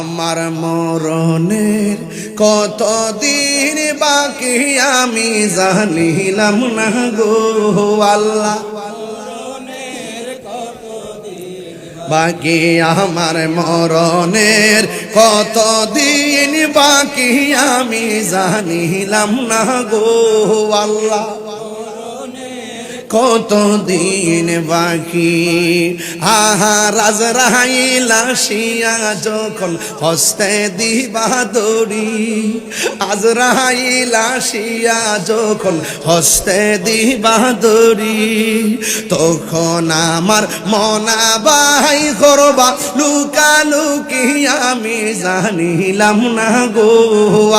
আমার মরণের কতদিন বাকি আমি জানিলাম না গো আল্লাহ। বাকি আমার মরণের কতদিন বাকি আমি জানিলাম না গো আল্লাহ। কতদিন বাকি? আহা, রাজ রাহাইলা শিয়া যখন হস্তে দিবা দড়ি, আজ রাহাইলা শিয়া যখন হস্তে দিবা দড়ি, তখন আমার মনা বাই করবা, লুকা লুকি আমি জানিলাম না গো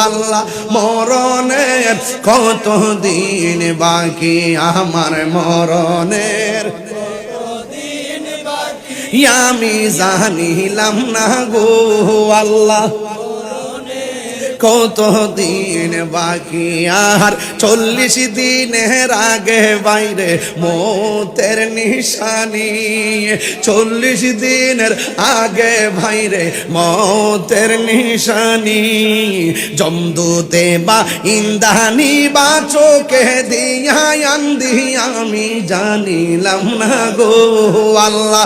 আল্লাহ মরণের কতদিন বাকি আমার মরণের? আমি জানিলাম না গো আল্লাহ কত দিন বাকি? আর চল্লিশ দিনের আগে বাইরে মতের নিশানি। চল্লিশ দিনের আগে বাইরে মতের নিশানি। জমদুতে বা ইন্দানি বা চোখে দিয়া আন্দি আমি জানিলাম না গো আল্লাহ।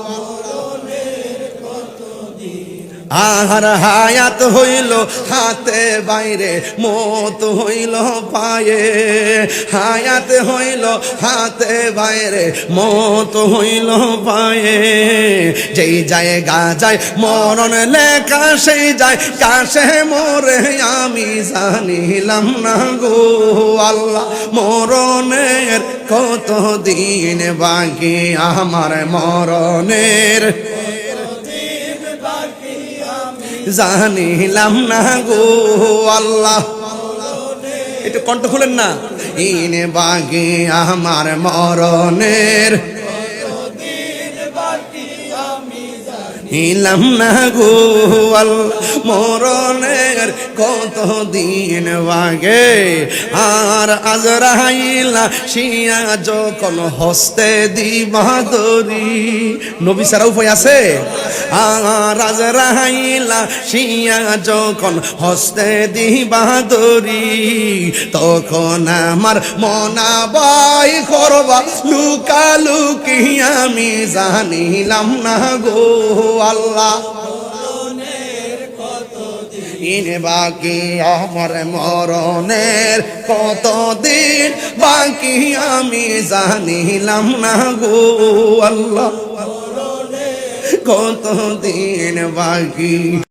আহার হায়াত হইল হাতে বাইরে, মত হইল পায়ে। হায়াত হইল হাতে বাইরে, মত হইল পায়ে। যেই যায় গা যায় মরণ লেখা, সেই যায় কাছে মরে, আমি জানিলাম না গো আল্লাহ, মরণের কত দিন বাকি? আমার মরণের জানিলাম না গো আল্লাহ। একটু কণ্ঠ খুলেন না। ইনে বাগে আমার মরণের ইলাম না গো আল্লাহ, মরণের কত দিন বাগে আর আজরাইলা শিয়া যখন হস্তে দিবা দরি, নবী সারা উপায় আছে? আর আজরাইলা শিয়া যখন হস্তে দিবা দরি, তখন আমার মনা বাই করবা, লুকা লুকি আমি জানিলাম না গো আল্লাহ। ইনে বাকি আমার মরণের কতদিন বাকি আমি জানিলাম না গো আল্লাহ। কতদিন বাকি